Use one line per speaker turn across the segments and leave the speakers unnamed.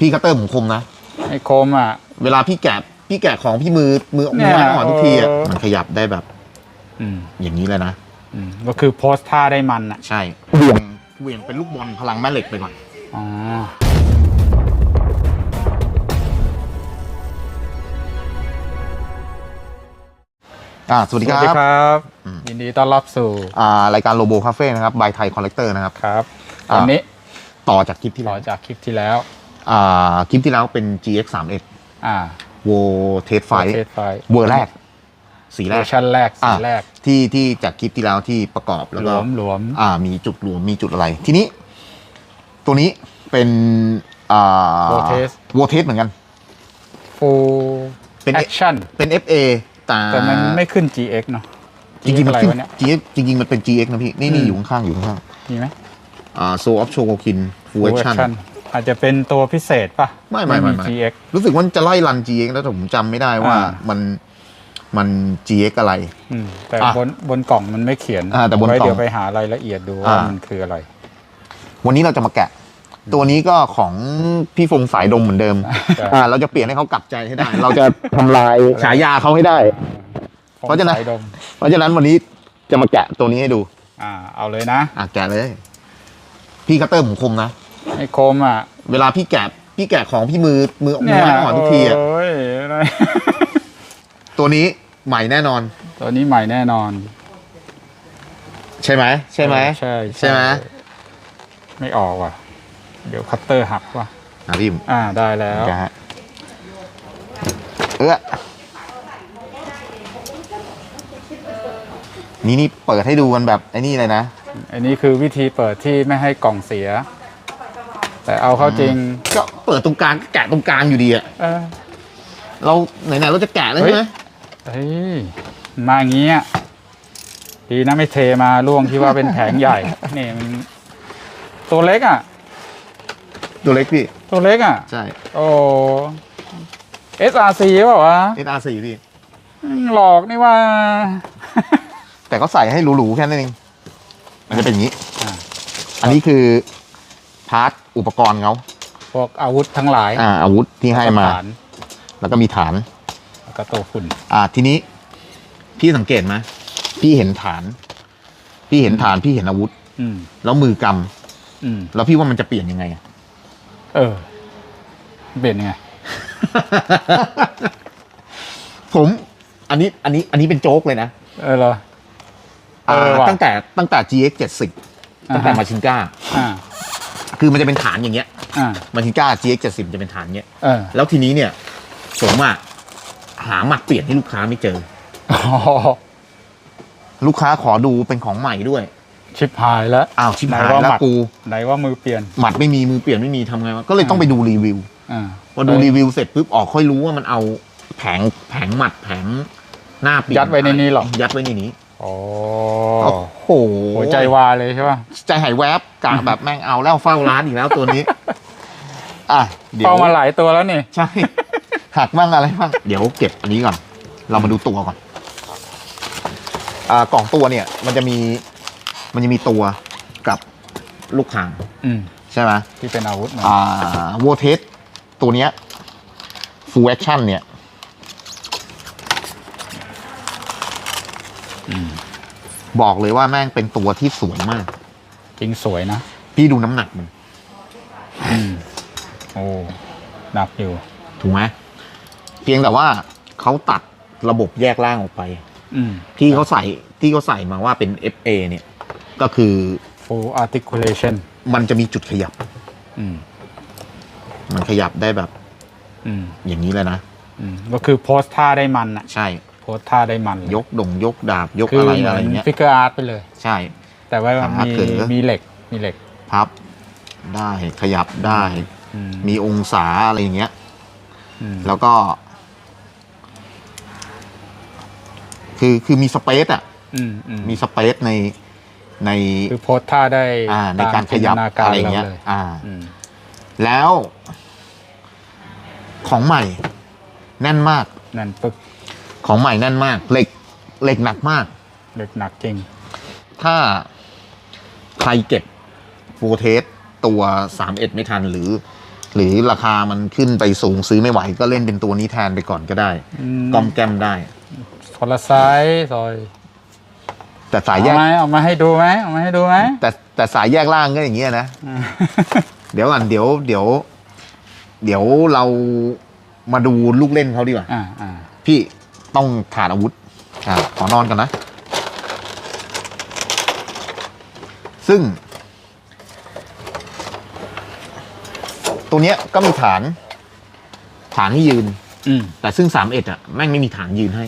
พี่คัตเตอร์ผมคมนะ
ไอ้โคมอะ
เวลาพี่แกะพี่แกะของพี่มือมือ
เนี่
มือยไม้อ่อนทุกทีอะ
เออ
มันขยับได้แบบ
อืม
อย่างนี้เลยนะ
อืมก็คือโพสท่าได้มันอะ
ใช่เหวี่ยงเหวี่ยงเป็นลูกบอลพลังแม่เหล็กไปก่อน
อ๋อ
อ่าสวัสดี
ส
ค
วั
รั
สดี
บ
ครับ
อืม
ยินดีต้อนรับสู่
อ่ารายการโลโบคาเฟ่นะครับบายไทยคอลเลกเตอร์นะครับ
ครับ
อ่า
วันนี้
ต่อจากคลิปที่
ต่อ
แล้ว
จากคลิปที่แล้ว
อ่า คลิปที่แล้วเป็น GX 3 S
อ่า
โวเทสไฟ
เทสไฟ
เวอร์แรก สีแร
เวอกร์ชันแรกสี
อ่า
แรก
ที่ที่จากคลิปที่แล้วที่ประกอบแล้ว
หล
ก็
วมหลวม
อ่า มีจุดรวมมีจุดอะไร ทีนี้ ตัวนี้เป็นอ่า
โวเทส
โวเทสเหมือนกัน
ฟูล
เป็น
แอคชั่น
เป็น FA แต่
แต่มันไม่ขึ้น GX เนาะ
จริงๆมัน
อะไร
ขึ้น
วะเนี่ย
GX จริงๆมันเป็น GX นะพี่ นี่นี่
อืม
อยู่ข้างๆอยู่ข้าง
มีไหม
ๆอ่าโซออฟโชโกคินฟู
Full
เอชั่น
Action อาจจะเป็นตัวพิเศษป่ะ
ไม่ไม่ไม่ไม่
GX
รู้สึกว่าจะไล่รัน GX แล้วแต่ผมจำไม่ได้ว่า
อ่า
มันมัน GX อะไร
อืมแต่
อะ
บนบนกล่องมันไม่เขียน
อ่าแต่บน
ไว้
กล่อง
เดี๋ยวไปหารายละเอียดดูว่า
อ่ามั
มันคืออะไร
วันนี้เราจะมาแกะ ตัวนี้ก็ของพี่ฟงสายดมเหมือนเดิม
ใช่
อ่าเราจะเปลี่ยนให้เขากลับใจให้ได้ เราจะทำลายฉายาเขาให้ได้เพราะฉะนั้น
สายดม
เพราะฉะนั้นวันนี้จะมาแกะตัวนี้ให้ดู
อ่าเอาเลยนะ
อะแกะเลย พี่คัตเตอร์ผมคมนะ
ไอ้โคมอะ
เวลาพี่แกะพี่แกะของพี่มือมือมือไม้อ่อนทุกทีอะ
โอ้ยอะไร
ตัวนี้ใหม่แน่นอน
ตัวนี้ใหม่แน่นอน
ใช่ไหมใช่ไหม
ใช่
ใช่ไหม
ไม่ออกว่ะ เดี๋ยวคัตเตอร์หักว่ะ
อะพี่
อ่าได้แล้ว
แกะฮะเออนี่นี่เปิดให้ดูกันแบบไอ้นี่เลยนะ
อันนี้คือวิธีเปิดที่ไม่ให้กล่องเสีย แต่เอาเข้าจริง
ก็เปิดตรงกลางก็แกะตรงกลางอยู่ดีอะ
เออ
เราไหนๆเราจะแกะแล้วใช่ไหม
เฮ้ยมาอย่างงี้อะดีนะไม่เทมาล่วงที่ว่าเป็นแผงใหญ่ นี่มันตัวเล็กอะ
ตัวเล็กพี่
ตัวเล็กอะ
ใช่
โอ้ SRC เปล่าวะ
SR4 พี่
หลอกนี่ว่า
แต่ก็ใส่ให้หรูๆแค่นั้นเอง มันจะเป็นอย่างนี้
อ่า
อันนี้คือ พาร์ทอุปกรณ์เขา
พวกอาวุธทั้งหลาย
อ่าอาวุธที่ให้มา
ฐาน
แล้วก็มีฐาน
แล้วก็ตัวฝุ่น
อ่าทีนี้ พี่สังเกตไหมพี่เห็นฐาน พี่เห็นฐานพี่เห็นอาวุธ
อืม
แล้วมือกำ
อืม
แล้วพี่ว่ามันจะเปลี่ยนยังไงอะ
เออเปลี่ยนยังไง
ผมอันนี้อันนี้อันนี้เป็นโจ๊กเลยนะ
เออเหรอ
อ่า
เออว่ะ
ตั้งแต่ตั้งแต่ GX 70ตั้งแต่
อ่าฮะ
มาชินก้า
อ่า
คือมันจะเป็นฐานอย่างเงี้ย
อ่า
มาชินก้า GX 70จะเป็นฐานเงี้ย
เออ
แล้วทีนี้เนี่ย ผมอะหาหมักเปลี่ยนให้ลูกค้าไม่เจอ
อ๋อ
ลูกค้าขอดูเป็นของใหม่ด้วย
ชิบหายแล้ว
อ้าวชิบหาย
ไหนว่า
แล้
ห
ว
มัด
กู
ไหนว่ามือเปลี่ยน
หมัดไม่มีมือเปลี่ยนไม่มีทำไงวะก็เลยต้องไปดูรีวิว
อ่า
พอดูรีวิวเสร็จปุ๊บออกค่อยรู้ว่ามันเอาแผงแผงหมัดแผงหน้าเปลี่ยน
ยัดไว้ในนี้หรอ
ยัดไว้ในนี้
โอ้
โอ้โห
หัวใจวายเลยใช่ป่ะ
ใจหายแวบกะแบบแม่งเอาแล้วเฝ้าร้านอีกแล้วตัวนี้ อะเดี๋ยว
เข้ามาหลายตัวแล้วนี่
ใช่หักบ้างอะไรบ้างเดี๋ยวเก็บอันนี้ก่อน เรามาดูตัวก่อน อ่ากล่องตัวเนี่ย มันจะมีมันจะมีตัวกับลูกคาง
อืม
ใช่ไหม
ที่เป็นอาวุธมัน
อ่าโวเทสตัวเนี้ย full action เนี่ย บอกเลยว่าแม่งเป็นตัวที่สวยมาก
จริงสวยนะ
พี่ดูน้ำหนักมัน
อืมโอ้หนักอยู่
ถูกไหมเพียงแต่ว่าเขาตัดระบบแยกล่างออกไป
อืม
ที่เขาใส่ที่เขาใส่มาว่าเป็น FA เนี่ย ก็คือ
full articulation
มันจะมีจุดขยับ
อืม
มันขยับได้แบบ
อืม
อย่างนี้เลยนะ
อืม ก็คือโพสท่าได้มันอะ
ใช่
โพสท่าได้มันเลย
ยกดงยกดาบยก
คือ
อะไร
เหมื
อะไร
อน
เงี้ย
ฟิกเกอร์อาร์ตไปเลย
ใช่
แต่ว่า
ขา
มี
เขอ
มีเหล็กมีเหล็ก
พับได้ขยับได้
อืม
มีองศาอะไรอย่างเงี้ย
อืม
แล้วก็ คือคือมีสเปซอะ
อืมอืม
มีสเปซในใน
คือโพสท่าได้
อ่าใน
ตม
การขยับ
จินตน
อะไรเงี้ย
ล
อ่า
อืม
แล้ว ของใหม่ แน่นมาก
นั่นปึ๊ก
ของใหม่แน่นมาก เหล็กเหล็กหนักมาก
เหล็กหนักจริง
ถ้าใครเก็บโฟเทสตัว 3 1 ไม่ทันหรือ หรือราคามันขึ้นไปสูงซื้อไม่ไหว ก็เล่นเป็นตัวนี้แทนไปก่อนก็ได้
อืม
กอมแกมได้
คนละไซส์ซอย
แต่สายแย
เอา
ก
ไหมเอามาให้ดูไหมเอามาให้ดูไหม
แต่แต่สายแยกล่างก็อย่างเงี้ยนะ
อืม
เดี๋ยวก่อนเดี๋ยวเดี๋ยว เดี๋ยวเรามาดูลูกเล่นเขาดีกว่า
อ่าอ่า
พี่ ต้องขาดอาวุธอ่าขอนอนกันนะ ซึ่ง ตัวเนี้ยก็มีฐาน ฐานให้ยืน
อืม
แต่ซึ่งสามเอ็ดอะแม่งไม่มีฐานยืนให้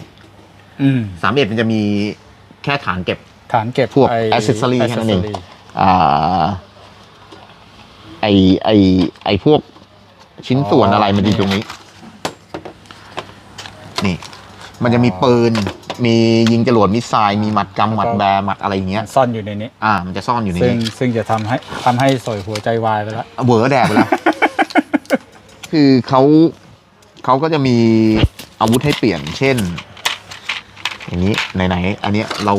อืม
สามเอ็ดมันจะมีแค่ฐานเก็บ
ฐานเก็บ
พวก
ไ accessory
แค่นั้นเอง
accessory
อ่าไอไอไอพวกชิ้นส่วน
อ๋ออ
อะไรมันอยู่ตรงนี้ นี่ มันจะมีปืน มียิงจรวดมิสไซล์มีหมัดกำหมัดแบร์หมัดอะไรอย่างเงี้ย
มันซ่อนอยู่ในนี้
อ่า มันจะซ่อนอยู่ใน
ซึ่ง
นี้
ซึ่งจะทำให้ทำให้สอยหัวใจวายไปแล้ว
เวอร์แดกไปแล้ว คือเขาเขาก็จะมีอาวุธให้เปลี่ยน เช่น อย่างนี้ไหนๆอันเนี้ยเรา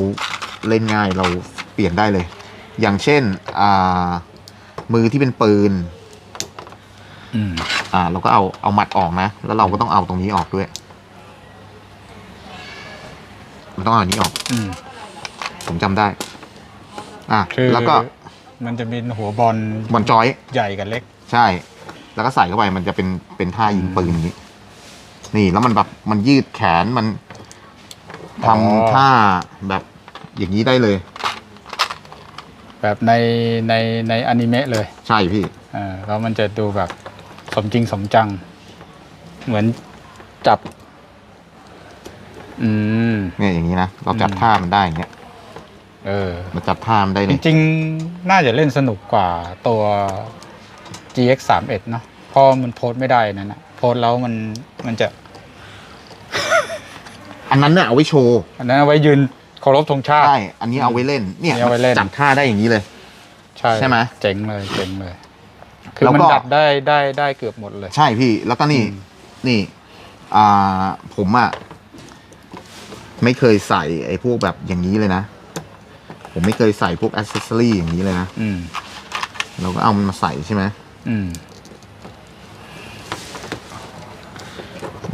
เล่นง่ายเราเปลี่ยนได้เลย อย่างเช่นอ่ามือที่เป็นปืน
อืม
อ่า เราก็เอาเอาหมัดออกนะ แล้วเราก็ต้องเอาตรงนี้ออกด้วย มันต้องเอาอันนี้ออก
อืม
ผมจำได้ อะ
คือ
แล้วก็
มันจะเป็นหัวบอล
บอลจอย
ใหญ่กับเล็ก
ใช่ แล้วก็ใส่เข้าไปมันจะเป็นเป็นท่ายิงปืนอย่างนี้ นี่แล้วมันแบบมันยืดแขนมันทำ
อ๋อ
ท่าแบบอย่างนี้ได้เลย
แบบในในในอนิเมะเลย
ใช่พี่
เออแล้วมันจะดูแบบสมจริงสมจัง เหมือนจับ อืม
เนี่ยอย่างนี้นะเราจับ
อืม
ท่ามันได้อย่างเงี้ย
เออ
เราจับท่ามันได้
จ
เลย
ริงๆ น่าจะเล่นสนุกกว่าตัว GX 3 1เนาะเพราะมันโพสต์ไม่ได้นั่นนะโพสต์แล้วมันมันจะ
อันนั้นน่ะเอาไว้โชว์
อันนั้นเอาไว้ยืนเคารพธงชาติ
ใช่อันนี้เอาไว้เล่นเนี่ย
อันนี้เอาไว้เล่น
จับท่าได้อย่างนี้เลย
ใช่
ใช่ไหม
เจ๋งเลยเจ๋งเลย คือ
แล้ว
มัน
ก็
ดัดได้ได้ได้เกือบหมดเลย
ใช่พี่แล้วก็นี่
อืม
นี่ อ่าผมอะ ไม่เคยใส่ไอ้พวกแบบอย่างนี้เลยนะ ผมไม่เคยใส่พวกอ c เซสซอรี่อย่างนี้เลยนะ
อืม
เราก็เอามันมาใส่ใช่ไหม
อืม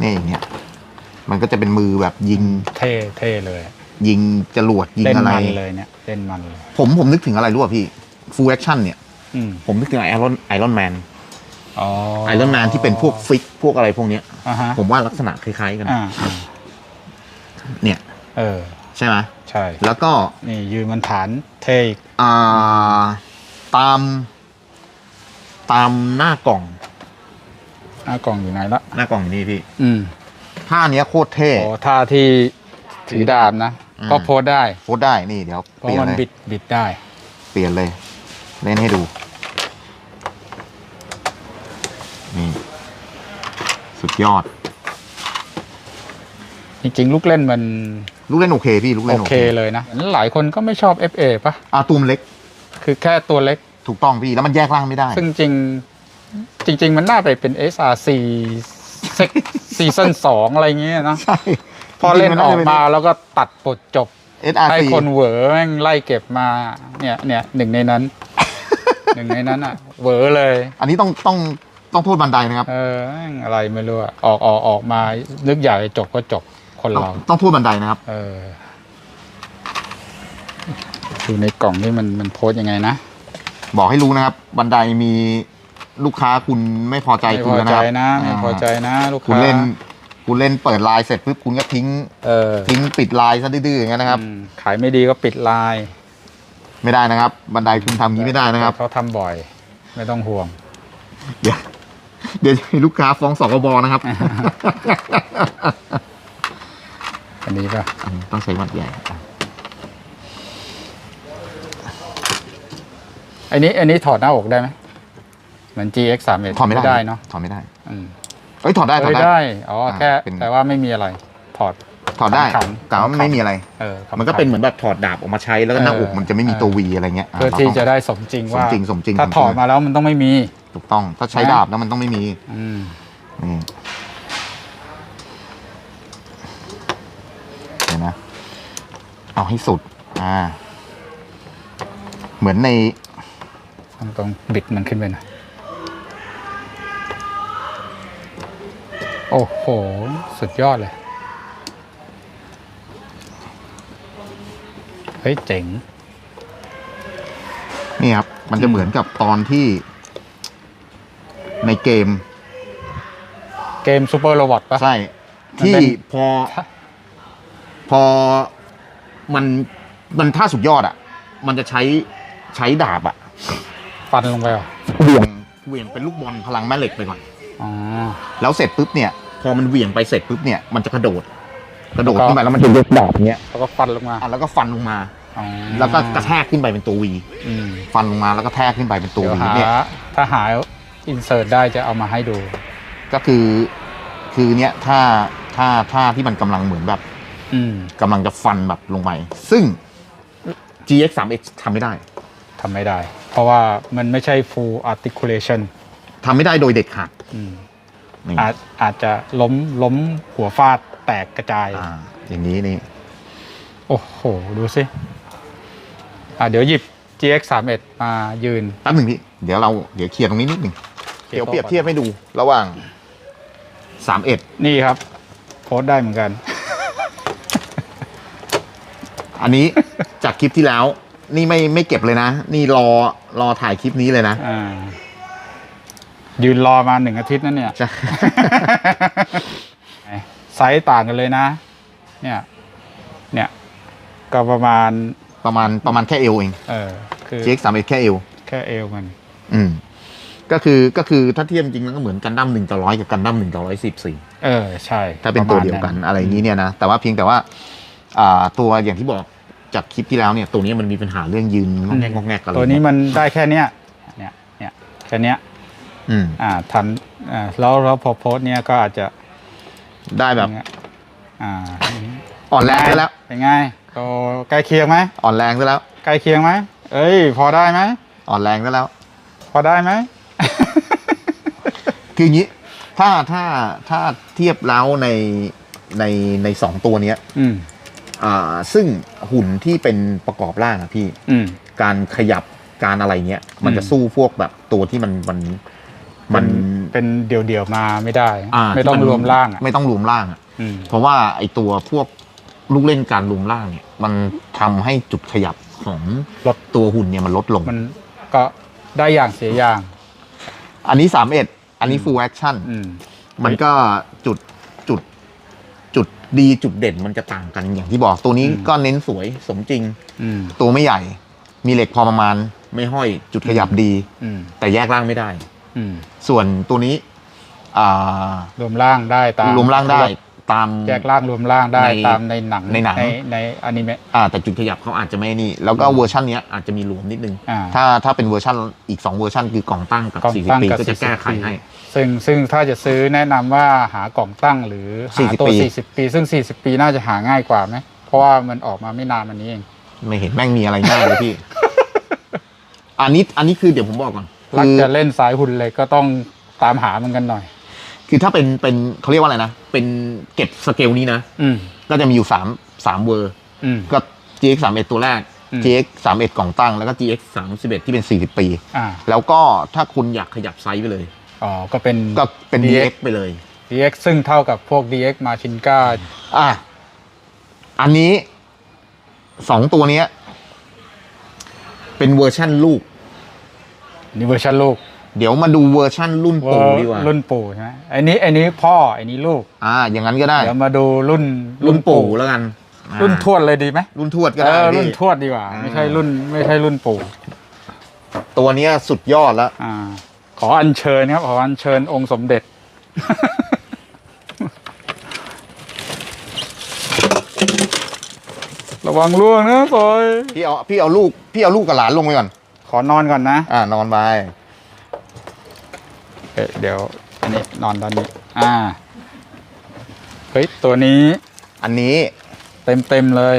นี่อย่างเงี้ยมันก็จะเป็นมือแบบยิง
เท่เท่เลย
ยิงจรวดยิง
เล่น
อะไร
มันเลยเนี่ยเล่นมันเลย
ผมผมนึกถึงอะไรรู้ป่ะพี่ฟูลแอคชั่นเนี่ย
อืม
ผมนึกถึงไอรอนไอรอนแมน
อ๋อ
ไอรอนแมนที่เป็นพวกฟิกพวกอะไรพวกเนี้ย
อ่าฮะ
ผมว่าลักษณะคล้ายๆกัน
อ่าอ่า
เนี่ย
เออ
ใช่ไหม
ใช่
แล้วก็
นี่ยืนบนฐานเท่อีก
อ่าตามตามหน้ากล่อง
หน้ากล่องอยู่ไหนละ
หน้ากล่องอยู่นี่พี่
อืม
ท่าเนี้ยโคตรเท่
โอ้ท่าที่ถือดาบนะ
อืม
ก็โพสต์ได้
โคตรได้นี่เดี๋ยว
เพ
เปลี่ยน
ราะมัน
เลย
บิดบิดได้
เปลี่ยนเลย เล่นให้ดูนี่สุดยอด
จริงๆ ลูกเล่นมัน
ลูกเล่นโอเคพี่ลูกเล่
โอน
โอ
เค
เค
เลยนะ หลายคนก็ไม่ชอบ FA ปะ
อาตูมเล็ก
คือแค่ตัวเล็ก
ถูกต้องพี่แล้วมันแยกร่างไม่ได้
ซึ่งจริงจริง ๆ มันน่าไปเป็น SRC ซีซั่นสองอะไรเงี้ยเนอะ
ใช่
พอเล่นออกมาแล้วก็ตัดบทจบ
เอสอาร์
ให้
ซี
คนเหวอแม่งไล่เก็บมา เนี่ยเนี่ยหนึ่งในนั้น หนึ่งในนั้นอะเหวอเลย
อันนี้ต้องต้องต้องโทษบันไดนะครับ
เออแม่งอะไรไม่รู้อะออกออกออกมา นึกอยากจะจบก็จบ คน
ต้อง
เรา
ต้องโทษบันไดนะครับ
เออดูในกล่องนี่มันมันโพสต์ยังไงนะ
บอกให้รู้นะครับ บันไดมีลูกค้าคุณไม่พอใจ
ไม่
คุ
พ
ณ
อ
แล้ว
ใจ
นะครับ
นะ ไม่พอใจนะ ลูก
คุณ
ค้า
เล่น คุณเล่นเปิดไลน์เสร็จปุ๊บคุณก็ทิ้ง
เออ
ทิ้งปิดไลน์ซะดื้อๆอย่างนั้นนะครับ
อืมขายไม่ดีก็ปิดไลน์
ไม่ได้นะครับ บันไดคุณทำอย่างนี้ไม่ได้นะครับ
เขาทำบ่อย ไม่ต้องห่วง
เดี๋ยวเดี๋ยวจะมีลูกค้าฟ้องสกบนะครับ
อันนี้ป่ะ
อันนี้ต้องใช้มัดใหญ่
อันนี้อันนี้ถอดหน้าอกได้ไหมเหมือน GX 3 1
ถอดไม่ได้
ได้เนาะ
ถอดไม่ได้
อืม
เอ้ยถอดได้ถอ
เอ้
ด
ย
ได้
ได้อ๋อ
อ่า
แค่
เป็น
แต่ว่าไม่มีอะไร ถอด
ถอดได้
ขำๆ
แต่ว่า
ขำๆ
ไม่มีอะไร
เออขำๆ
มันก็เป็นเหมือนแบบถอดดาบออกมาใช้แล้วก็หน้าอก
เออ
มันจะไม่มีตัววีอะไรเงี้ย
เพื่อที่จะได้สมจริงว่า
สมจริงสมจริง
ถ้า
สมจริง
ถอดมาแล้วมันต้องไม่มี
ถูกต้อง ถ้าใช้
นะ
ดาบแล้วมันต้องไม่มี
อืม
นี่เห็นไหม เอาให้สุด อ่า เหมือนใน
ต้องต้องบิดมันขึ้นไปหนะโอ้โห สุดยอดเลย เฮ้ย เจ๋ง
นี่ครับ มันจะเหมือนกับตอนที่ ในเกม
เกมซูเปอร์โรบอทปะ
ใช่
มัน
ที่
เป็น
พอ พอ มันมันท่าสุดยอดอะ มันจะใช้ใช้ดาบอะ
ฟันลงไปเหรอ
เหวี่ยงเหวี่ยงเป็นลูกบอลพลังแม่เหล็กไปก่อน
อ๋อ
แล้วเสร็จปุ๊บเนี่ย พอมันเหวี่ยงไปเสร็จปุ๊บเนี่ยมันจะกระโดด กระโดด
แล้วก็
ขึ้นไปแล้วมันจะยกดาบเนี้ย
แล้วก็ฟันลงมา
อะแล้วก็ฟันลงมา
อ๋อ
แล้วก็กระแทกขึ้นไปเป็นตัววี
อืม
ฟันลงมาแล้วก็แทกขึ้นไปเป็นตัว
เดี๋ยว
วี
หา
เนี่ย
ถ้าหาอินเสิร์ตได้จะเอามาให้ดู
ก็คือ คือเนี้ยถ้าถ้าถ้าที่มันกำลังเหมือนแบบ
อืม
กำลังจะฟันแบบลงไป ซึ่ง GX 3 X ทำไม่ได้
ทำไม่ได้ เพราะว่ามันไม่ใช่ full articulation
ทำไม่ได้โดยเด็ดขาด
อืม
นี่
อาจอาจจะล้มล้มหัวฟาดแตกกระจาย
อ่าอย่างนี้นี่
โอ้โห ดูสิอะเดี๋ยวหยิบ GX 3 1มายืน
แป๊บหนึ่งพี่ เดี๋ยวเราเดี๋ยวเคลียร์ตรงนี้นิดหนึ่งเดี๋ยวเปรียบเทียบให้ดูระหว่าง 31
นี่ครับโพสต์ได้เหมือนกัน
อันนี้จากคลิปที่แล้ว นี่ไม่ไม่เก็บเลยนะ นี่รอรอถ่ายคลิปนี้เลยนะ
อ่า ยืนรอมาหนึ่งอาทิตย์นั่นเนี่ย
ใช่
ไซส์ต่างกันเลยนะ เนี่ย เนี่ย ก็ประมาณ
ประมาณประมาณแค่เอวเอง
เออ คือ
GX 3 X แค่เอว
แค่เอวมัน
อืม ก็คือก็คือถ้าเทียบจริงแล้วก็เหมือนกันดั้มหนึ่งต่อร้อยกับกันดั้มหนึ่งต่อร้อยสิบสี่
เออ ใช่
ถ้าเป็นตัวเดียวกันอะไรอย่างนี้เนี่ยนะ แต่ว่าเพียงแต่ว่าอ่า ตัวอย่างที่บอกจากคลิปที่แล้วเนี่ยตัวนี้มันมีปัญหาเรื่องยืนงอกแงกงอกแงกอะไร
ตัวนี้มันได้แค่เนี้ยเนี่ยเนี่ยแค่เนี้ย
อืม
อ่าทันอ่าแล้วแล้วพอโพสต์เนี้ยก็อาจจะ
ได้แบบ
อย่างเงี้ยอ่า
อ่อนแรงซะแล้ว
เป็นไงโตใกล้เคียงไหม
อ่อนแรงซะแล้ว
ใกล้เคียงไหมเอ้ย พอได้ไหม
อ่อนแรงซะแล้ว
พอได้ไหม
คืออย่างนี้ถ้าถ้าถ้าเทียบแล้วในในในสองตัวเนี้ย
อืม
อ่าซึ่งหุ่นที่เป็นประกอบร่างอะพี่
อืม
การขยับการอะไรเงี้ย มันจะ
อืม
สู้พวกแบบตัวที่มันมัน
มั
มันน
เป็นเดี่ยวๆมาไม่ได้
อ่า
ไม่ต้อง
ที่น
รวมร่างอะ
ไม่ต้องรวมร่างอะ
อืม
เพราะว่าไอตัวพวกลูกเล่นการรวมร่างเนี่ย มันทำให้จุดขยับของ
ลด
ตัวหุ่นเนี่ยมันลดลง
มันก็ได้อย่างเสียอย่าง
อันนี้สามเอ็ดอันนี้ full action
อืม
มันก็จุดจุดจุ ดดีจุดเด่นมันจะต่างกันอย่างที่บอกตัวนี้
อืม
ก็เน้นสวยสมจริง
อืม
ตัวไม่ใหญ่ มีเหล็กพอประมาณ ไม่ห้อยจุดขยับดี
อืม
แต่แยกร่างไม่ได้
อืม
ส่วนตัวนี้อ่า
รวมร่างได้ตาม
รวมร่างได้ ตาม
แยกร่างรวมร่างได้
ใน
ตามในหนัง
ในหนัง
ในในอนิเมะ
อ่าแต่จุดขยับเขาอาจจะไม่นี่ แล้วก็เวอร์ชันเนี้ยอาจจะมีรวมนิดนึง
อ่า
ถ้าถ้าเป็นเวอร์ชันอีก 2 เวอร์ชันคือกล่องตั้งกับ
กล่อง
40
ตั้ง
ปี
กับ
ก็จะแก้ไข
40ปี
ให้
ซึ่งซึ่งถ้าจะซื้อแนะนำว่าหากล่องตั้งหรือหา
40
ตัว
ปี
40 ปี ซึ่ง 40 ปีน่าจะหาง่ายกว่าไหมเพราะว่ามันออกมาไม่นานมันนี้เอง
ไม่เห็นแม่งมีอะไรง่ายเลยพี่ อันนี้อันนี้คือเดี๋ยวผมบอกก่อน
รัก
คือ
จะเล่นสายหุ่นเหล็กก็ต้องตามหามันกันหน่อย
คือถ้าเป็นเป็นเขาเรียกว่าอะไรนะ เป็นเก็บสเกลนี้นะ
อืม
ก็จะมีอยู่3 3เวอร์
อืม
ก็ GX 3 1ตัวแรก
อืม
GX 3 1กล่องตั้งแล้วก็ GX 3 1ที่เป็น 40 ปี
อ่า
แล้วก็ถ้าคุณอยากขยับไซส์ไปเลย
อ๋อก็เป็น
ก็เป็น
DX
DX ไปเลย
DX ซึ่งเท่ากับพวก DX มาชินก้า
อะอันนี้สองตัวเนี้ย เป็นเวอร์ชั่นลูก
นี่เวอร์ชันลูก
เดี๋ยวมาดูเวอร์ชั่นรุ่นปู่ดีกว่า
รุ่นปู่ใช่ไหมไอ้นี้ไอ้นี้พ่อไอ้นี้ลูก
อ่า อย่างนั้นก็ได้
เดี๋ยวมาดูรุ่น
รุ่นปู่แล้วกันอ่า
รุ่นทวดเลยดีไหม
รุ่นทวดก็
เอ
ได้
อ
พี่
รุ่นทวดดีกว่า
อ่า
ไม่ใช่รุ่นไม่ใช่รุ่นปู่
ตัวเนี้ยสุดยอดแล้ว
อ่า ขออัญเชิญครับ ขออัญเชิญองค์สมเด็จ ระวังล่วงนะบอย
พี่เอาพี่เอาลูกพี่เอาลูกกับหลานลงไปก่อน
ขอนอนก่อนนะ
อ่านอนไป
เอ๊ะเดี๋ยวอันนี้นอนตอนนี้ อ่า เฮ้ย ตัวนี้
อันนี้
เต็มเต็มๆเลย